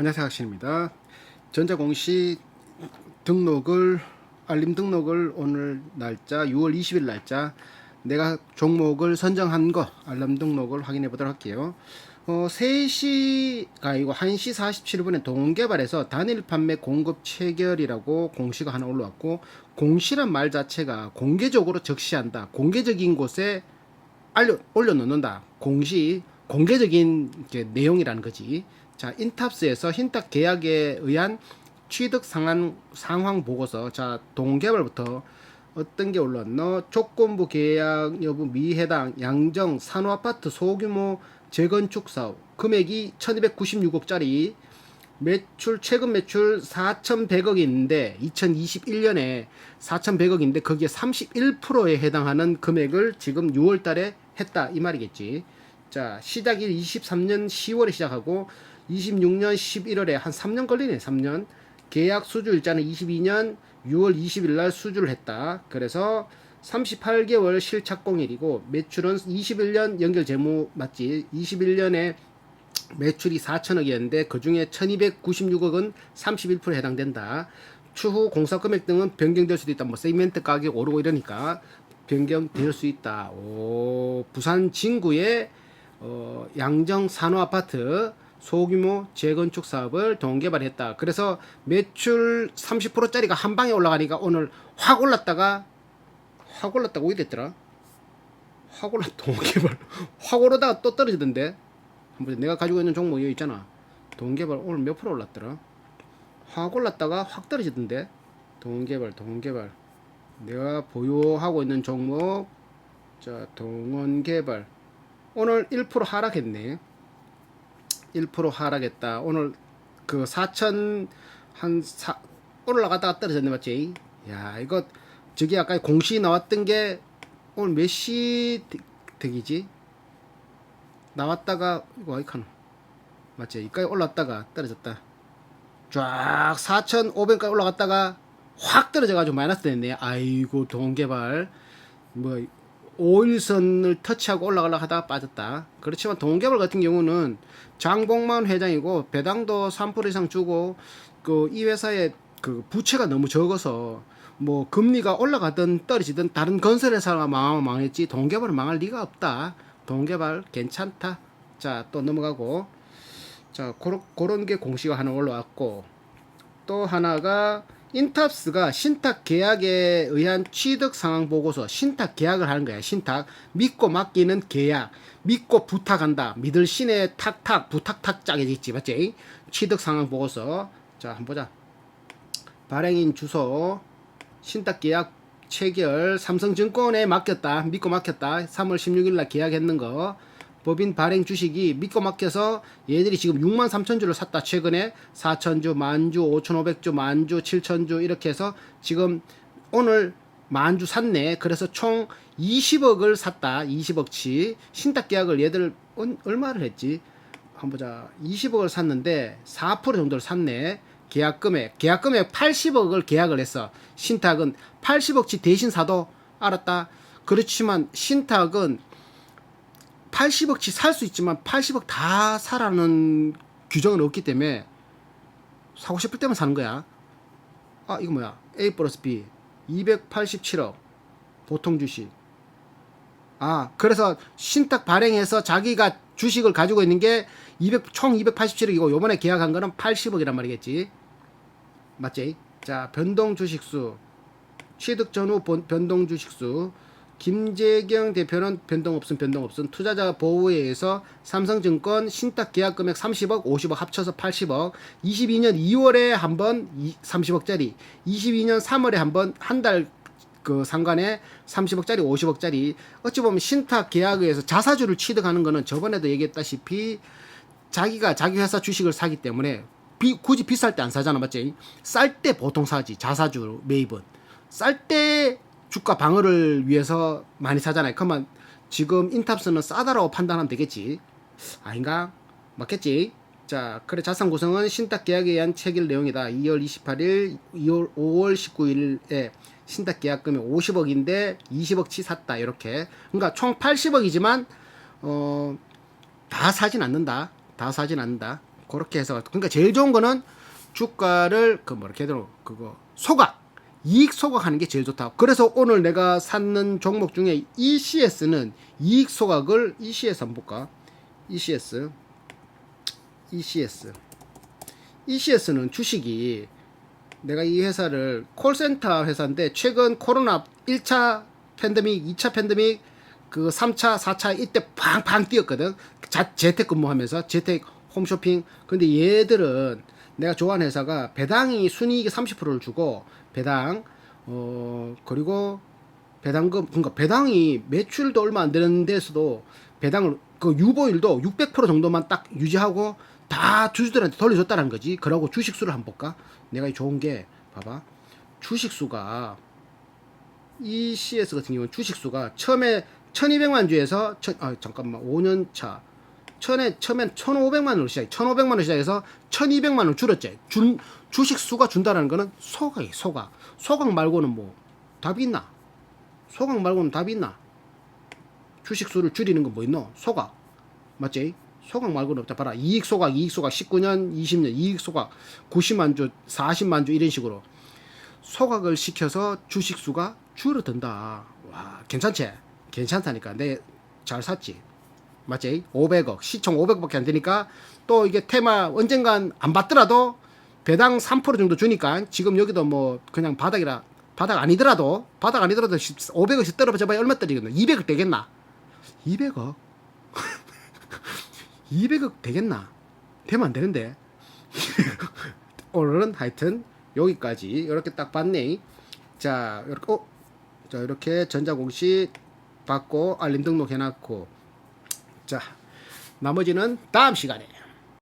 안녕하세요 학신입니다. 전자공시 등록을 알림 등록을 오늘 날짜 6월 20일 날짜 내가 종목을 선정한 거 알람 등록을 확인해 보도록 할게요. 어, 3시가 아니고 1시 47분에 동개발에서 단일 판매 공급 체결이라고 공시가 하나 올라왔고 공시란 말 자체가 공개적으로 적시한다. 공개적인 곳에 알려 올려놓는다. 공시 공개적인 내용이라는 거지. 자, 인탑스에서 흰탁 계약에 의한 취득 상황 상황 보고서. 자, 동개발부터 어떤 게 올랐노? 조건부 계약 여부 미해당 양정 산호 아파트 소규모 재건축 사업 금액이 1296억짜리 매출 최근 매출 4,100억이 있는데 2021년에 4,100억인데 거기에 31%에 해당하는 금액을 지금 6월 달에 했다 이 말이겠지. 자, 시작이 23년 10월에 시작하고 26년 11월에 한 3년 걸리네. 3년. 계약 수주 일자는 22년 6월 20일 날 수주를 했다. 그래서 38개월 실착공일이고 매출은 21년 연결 재무 맞지? 21년에 매출이 4천억이었는데 그 중에 1296억은 31%에 해당된다. 추후 공사 금액 등은 변경될 수도 있다. 뭐 세이멘트 가격 오르고 이러니까 변경될 수 있다. 오, 부산 진구의 어, 양정 산호 아파트 소규모 재건축 사업을 동개발했다. 그래서 매출 30%짜리가 한 방에 올라가니까 오늘 확 올랐다가 확 올랐다가 어디 됐더라? 확 올랐 동개발 확 오르다가 또 떨어지던데. 한번 내가 가지고 있는 종목 여기 있잖아. 동개발 오늘 몇 프로 올랐더라? 확 올랐다가 확 떨어지던데. 동개발 동개발 내가 보유하고 있는 종목 자 동원개발 오늘 1% 하락했네. 1% 하락했다. 오늘 그 4천 한 4, 올라갔다가 떨어졌네 맞지? 야 이거 저기 아까 공시 나왔던 게 오늘 몇 시 득이지? 나왔다가 이거 아이카노 맞지? 이까지 올랐다가 떨어졌다. 쫙 4,500까지 올라갔다가 확 떨어져가지고 마이너스 됐네. 아이고 동개발 뭐 5일선을 터치하고 올라가려 하다가 빠졌다. 그렇지만 동개발 같은 경우는 장봉만 회장이고 배당도 3% 이상 주고 그 이 회사의 그 부채가 너무 적어서 뭐 금리가 올라가든 떨어지든 다른 건설 회사가 망하면 망했지 동개발은 망할 리가 없다. 동개발 괜찮다. 자 또 넘어가고 자 그런 그런 게 공시가 하나 올라왔고 또 하나가 인탑스가 신탁 계약에 의한 취득 상황 보고서 신탁 계약을 하는 거야. 신탁 믿고 맡기는 계약 믿고 부탁한다. 믿을 신의 탁탁 부탁탁 짝이 있지 맞지? 취득 상황 보고서 자 한번 보자. 발행인 주소 신탁 계약 체결 삼성증권에 맡겼다. 믿고 맡겼다. 3월 16일 날 계약했는 거. 법인 발행 주식이 믿고 맡겨서 얘들이 지금 6만 3천 주를 샀다. 최근에 4천 주, 만 주, 5,500주, 만 주, 7천 주 이렇게 해서 지금 오늘 만주 샀네. 그래서 총 20억을 샀다. 20억치. 신탁 계약을 얘들 얼- 얼마를 했지? 한번 보자. 20억을 샀는데 4% 정도를 샀네. 계약 금액. 계약 금액 80억을 계약을 했어. 신탁은 80억치 대신 사도 알았다. 그렇지만 신탁은 80억치 살 수 있지만 80억 다 사라는 규정은 없기 때문에 사고 싶을 때만 사는 거야. 아, 이거 뭐야? A 플러스 B 287억 보통 주식. 아, 그래서 신탁 발행해서 자기가 주식을 가지고 있는 게 200, 총 287억이고 요번에 계약한 거는 80억이란 말이겠지. 맞지? 자, 변동 주식수. 취득 전후 본- 변동 주식수. 김재경 대표는 변동 없음 변동 없음. 투자자 보호에 의해서 삼성증권 신탁 계약 금액 30억 50억 합쳐서 80억. 22년 2월에 한번 30억짜리. 22년 3월에 한번 한 달 그 상관에 30억짜리 50억짜리. 어찌 보면 신탁 계약에 의해서 자사주를 취득하는 거는 저번에도 얘기했다시피 자기가 자기 회사 주식을 사기 때문에 비, 굳이 비쌀 때 안 사잖아 맞지? 쌀 때 보통 사지 자사주 매입은. 쌀때 주가 방어를 위해서 많이 사잖아요. 그러면 지금 인탑스는 싸다라고 판단하면 되겠지. 아닌가? 맞겠지? 자, 그래 자산 구성은 신탁 계약에 의한 체결 내용이다. 2월 28일, 2월 5월 19일에 신탁 계약금이 50억인데 20억치 샀다. 이렇게. 그러니까 총 80억이지만 어, 다 사진 않는다. 다 사진 않는다. 그렇게 해서 그러니까 제일 좋은 거는 주가를 그 뭐라 해야 되나 그거 소각 이익 소각하는 게 제일 좋다. 그래서 오늘 내가 샀는 종목 중에 ECS는 이익 소각을 ECS 한번 볼까? ECS ECS ECS는 주식이 내가 이 회사를 콜센터 회사인데 최근 코로나 1차 팬데믹, 2차 팬데믹, 그 3차, 4차 이때 팡팡 뛰었거든. 자, 재택근무하면서 재택 홈쇼핑. 근데 얘들은 내가 좋아하는 회사가 배당이 순이익의 30%를 주고 배당 어 그리고 배당금 그러니까 배당이 매출도 얼마 안 되는 데서도 배당을 그 유보율도 600% 정도만 딱 유지하고 다 주주들한테 돌려줬다는 거지. 그러고 주식수를 한번 볼까? 내가 이 좋은 게 봐봐. 주식수가 ECS 같은 경우는 주식수가 처음에 1200만 주에서 천, 아 잠깐만 5년 차 처음에 처음엔 1500만 원으로 시작 1500만 원으로 시작해서 1200만 원 줄었지. 준 주식 수가 준다라는 거는 소각이 소각. 소각 말고는 뭐 답이 있나? 소각 말고는 답이 있나? 주식 수를 줄이는 건 뭐 있노? 소각. 맞지? 소각 말고는 없다. 봐라. 이익 소각 이익 소각 19년 20년 이익 소각 90만 주 40만 주 이런 식으로 소각을 시켜서 주식 수가 줄어든다. 와, 괜찮지? 괜찮다니까. 내 잘 샀지. 맞지? 500억. 시총 500억밖에 안 되니까 또 이게 테마 언젠간 안 받더라도 배당 3% 정도 주니까 지금 여기도 뭐 그냥 바닥이라 바닥 아니더라도 바닥 아니더라도 500억씩 떨어져봐야 얼마 떨어지겠나? 200억 되겠나? 200억? 200억 되겠나? 되면 안 되는데. 오늘은 하여튼 여기까지 이렇게 딱 봤네. 자, 이렇게 어, 자 이렇게 전자공시 받고 알림 등록 해놨고, 자 나머지는 다음 시간에.